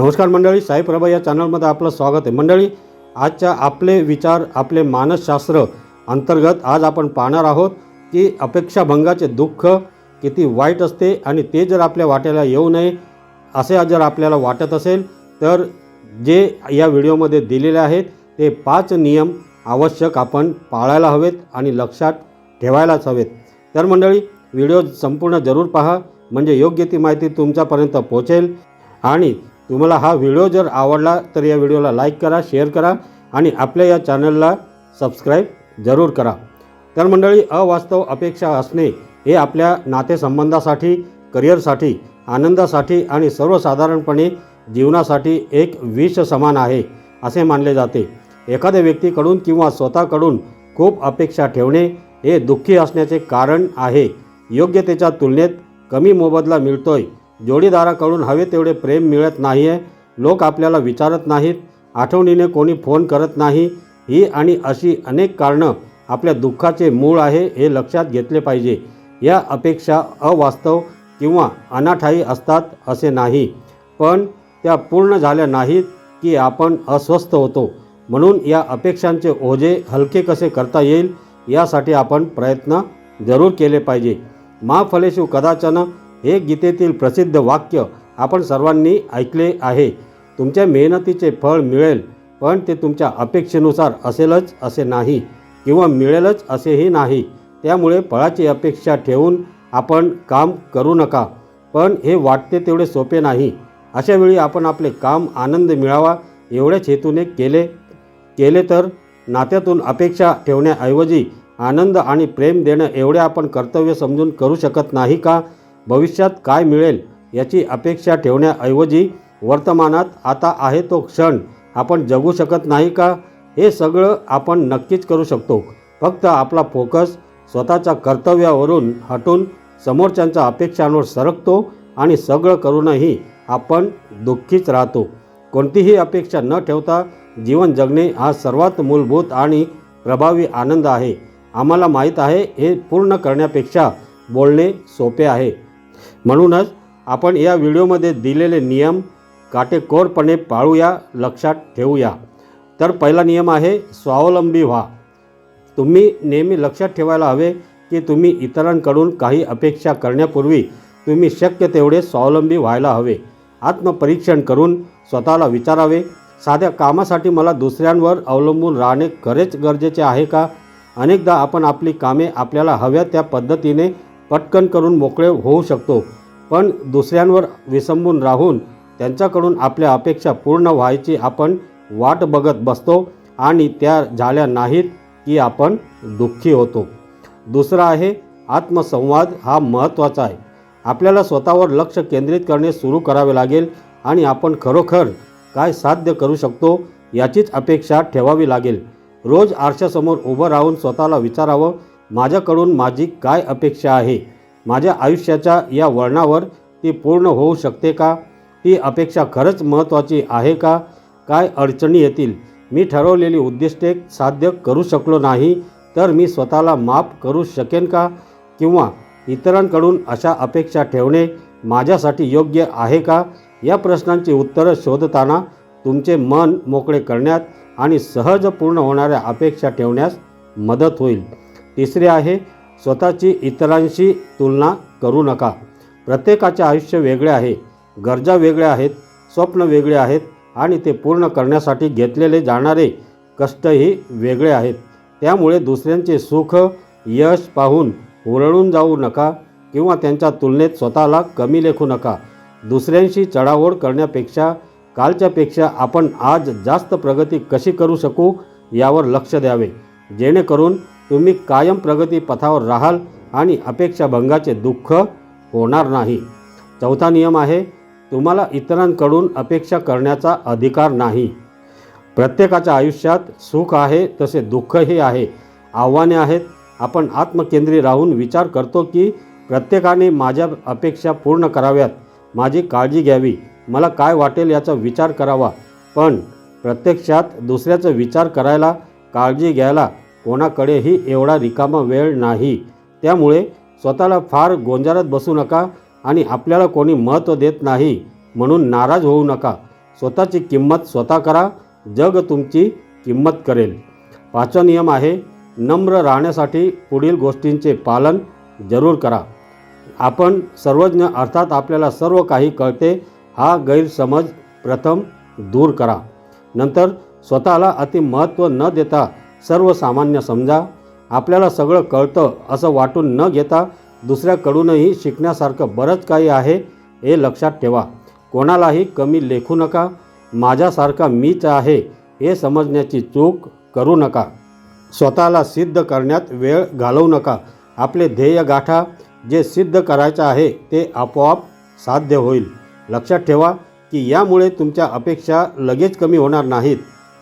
नमस्कार मंडळी साईप्रभा या चॅनलमध्ये आपलं स्वागत आहे. मंडळी आजच्या आपले विचार आपले मानसशास्त्र अंतर्गत आज आपण पाहणार आहोत की अपेक्षाभंगाचे दुःख किती वाईट असते आणि ते जर आपल्या वाट्याला येऊ नये असे जर आपल्याला वाटत असेल तर जे या व्हिडिओमध्ये दिलेले आहेत ते पाच नियम आवश्यक आपण पाळायला हवेत आणि लक्षात ठेवायलाच हवेत. तर मंडळी व्हिडिओ संपूर्ण जरूर पहा म्हणजे योग्य ती माहिती तुमच्यापर्यंत पोहोचेल आणि तुम्हाला हा व्हिडिओ जर आवडला तर या व्हिडिओला लाईक करा शेअर करा आणि आपल्या या चॅनलला सबस्क्राईब जरूर करा. तर मंडळी अवास्तव अपेक्षा असणे हे आपल्या नातेसंबंधासाठी करिअरसाठी आनंदासाठी आणि सर्वसाधारणपणे जीवनासाठी एक विष समान आहे असे मानले जाते. एखाद्या व्यक्तीकडून किंवा स्वतःकडून खूप अपेक्षा ठेवणे हे दुःखी असण्याचे कारण आहे. योग्यतेच्या तुलनेत कमी मोबदला मिळतोय. जोडीदाराकडून हवे तेवढे प्रेम मिळत नाही आहे लोक आपल्याला विचारत नाहीत. आठवणीने कोणी फोन करत नाही. ही आणि अशी अनेक कारणं आपल्या दुःखाचे मूळ आहे हे लक्षात घेतले पाहिजे. या अपेक्षा अवास्तव किंवा अनाठाई असतात असे नाही. पण त्या पूर्ण झाल्या नाहीत की आपण अस्वस्थ होतो. म्हणून या अपेक्षांचे ओझे हलके कसे करता येईल यासाठी आपण प्रयत्न जरूर केले पाहिजे. मा फलेषु कदाचन हे गीतेतील प्रसिद्ध वाक्य आपण सर्वांनी ऐकले आहे. तुमच्या मेहनतीचे फळ मिळेल पण ते तुमच्या अपेक्षेनुसार असेलच असे नाही किंवा मिळेलच असेही नाही. त्यामुळे फळाची अपेक्षा ठेवून आपण काम करू नका पण हे वाटते तेवढे सोपे नाही. अशा वेळी आपण आपले काम आनंद मिळावा एवढ्याच हेतूने केले केले तर नात्यातून अपेक्षा ठेवण्याऐवजी आनंद आणि प्रेम देणं एवढे आपण कर्तव्य समजून करू शकत नाही का? भविष्यात काय मिळेल याची अपेक्षा ठेवण्याऐवजी वर्तमानात आता आहे तो क्षण. आपण जगू शकत नाही का? हे सगळं आपण नक्कीच करू शकतो. फक्त आपला फोकस स्वतःच्या कर्तव्यावरून हटून समोरच्यांच्या अपेक्षांवर सरकतो आणि सगळं करूनही आपण दुःखीच राहतो. कोणतीही अपेक्षा न ठेवता जीवन जगणे हा सर्वात मूलभूत आणि प्रभावी आनंद आहे. आम्हाला माहीत आहे हे पूर्ण करण्यापेक्षा बोलणे सोपे आहे. म्हणूनच आपण या व्हिडिओमध्ये दिलेले नियम काटेकोरपणे पाळूया लक्षात ठेवूया. तर पहिला नियम आहे स्वावलंबी व्हा. तुम्ही नेहमी लक्षात ठेवायला हवे की तुम्ही इतरांकडून काही अपेक्षा करण्यापूर्वी तुम्ही शक्य तेवढे स्वावलंबी व्हायला हवे. आत्मपरीक्षण करून स्वतःला विचारावे. साध्या कामासाठी मला दुसऱ्यांवर अवलंबून राहणे खरेच गरजेचे आहे का? अनेकदा आपण आपली कामे आपल्याला हव्या त्या पद्धतीने पटकन करून मोकळे होऊ शकतो. पण दुसऱ्यांवर विसंबून राहून त्यांच्याकडून आपल्या अपेक्षा पूर्ण व्हायची आपण वाट बघत बसतो आणि त्या झाल्या नाहीत की आपण दुःखी होतो. दुसरा आहे आत्मसंवाद हा महत्त्वाचा आहे. आपल्याला स्वतःवर लक्ष केंद्रित करणे सुरू करावे लागेल आणि आपण खरोखर काय साध्य करू शकतो याचीच अपेक्षा ठेवावी लागेल. रोज आरशासमोर उभं राहून स्वतःला विचारावं माझ्याकडून माझी काय अपेक्षा आहे? माझ्या आयुष्याच्या या वळणावर ती पूर्ण होऊ शकते का? ती अपेक्षा खरंच महत्त्वाची आहे का? काय अडचणी येतील? मी ठरवलेली उद्दिष्टे साध्य करू शकलो नाही तर मी स्वतःला माफ करू शकेन का? किंवा इतरांकडून अशा अपेक्षा ठेवणे माझ्यासाठी योग्य आहे का? या प्रश्नांची उत्तरं शोधताना तुमचे मन मोकळे करण्यात आणि सहज पूर्ण होणाऱ्या अपेक्षा ठेवण्यास मदत होईल. तिसरे आहे स्वतःची इतरांशी तुलना करू नका. प्रत्येकाचे आयुष्य वेगळे आहे गरजा वेगळ्या आहेत स्वप्न वेगळे आहेत आणि ते पूर्ण करण्यासाठी घेतलेले जाणारे कष्टही वेगळे आहेत. त्यामुळे दुसऱ्यांचे सुख यश पाहून हुरळून जाऊ नका किंवा त्यांच्या तुलनेत स्वतःला कमी लेखू नका. दुसऱ्यांशी चढाओढ करण्यापेक्षा कालच्यापेक्षा आपण आज जास्त प्रगती कशी करू शकू यावर लक्ष द्यावे. जेणेकरून तुम्ही कायम प्रगतीपथावर राहाल आणि अपेक्षाभंगाचे दुःख होणार नाही. चौथा नियम आहे तुम्हाला इतरांकडून अपेक्षा करण्याचा अधिकार नाही. प्रत्येकाच्या आयुष्यात सुख आहे तसे दुःखही आहे आव्हाने आहेत. आपण आत्मकेंद्री राहून विचार करतो की प्रत्येकाने माझ्या अपेक्षा पूर्ण कराव्यात माझी काळजी घ्यावी मला काय वाटेल याचा विचार करावा. पण प्रत्यक्षात दुसऱ्याचा विचार करायला काळजी घ्यायला कोणाकडेही एवढा रिकामा वेळ नाही. त्यामुळे स्वतःला फार गोंजारत बसू नका आणि आपल्याला कोणी महत्त्व देत नाही म्हणून नाराज होऊ नका. स्वतःची किंमत स्वतः करा. जग तुमची किंमत करेल. पाचवा नियम आहे नम्र राहण्यासाठी पुढील गोष्टींचे पालन जरूर करा. आपण सर्वज्ञ अर्थात आपल्याला सर्व काही कळते हा गैरसमज प्रथम दूर करा. नंतर स्वतःला अति महत्त्व न देता सर्वसामान्य समजा आपल्याला सगळं कळतं असं वाटून न घेता दुसऱ्याकडूनही शिकण्यासारखं बरंच काही आहे हे लक्षात ठेवा. कोणालाही कमी लेखू नका. माझ्यासारखा मीच आहे हे समजण्याची चूक करू नका. स्वतःला सिद्ध करण्यात वेळ घालवू नका. आपले ध्येय गाठा. जे सिद्ध करायचं आहे ते आपोआप साध्य होईल. लक्षात ठेवा की यामुळे तुमच्या अपेक्षा लगेच कमी होणार नाहीत.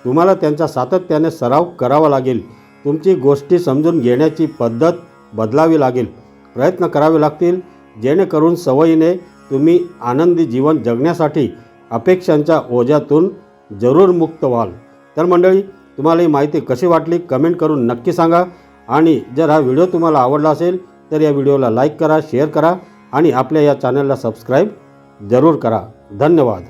तुम्हाला त्यांचा सातत्याने सराव करावा लागेल. तुमची गोष्टी समजून घेण्याची पद्धत बदलावी लागेल. प्रयत्न करावे लागतील. जेणेकरून सवयीने तुम्ही आनंदी जीवन जगण्यासाठी अपेक्षांच्या ओझ्यातून जरूर मुक्त व्हाल. तर मंडळी तुम्हाला ही माहिती कशी वाटली? कमेंट करून नक्की सांगा. आणि जर हा व्हिडिओ तुम्हाला आवडला असेल तर या व्हिडिओला लाईक करा शेअर करा आणि आपल्या या चॅनलला सबस्क्राईब जरूर करा. धन्यवाद.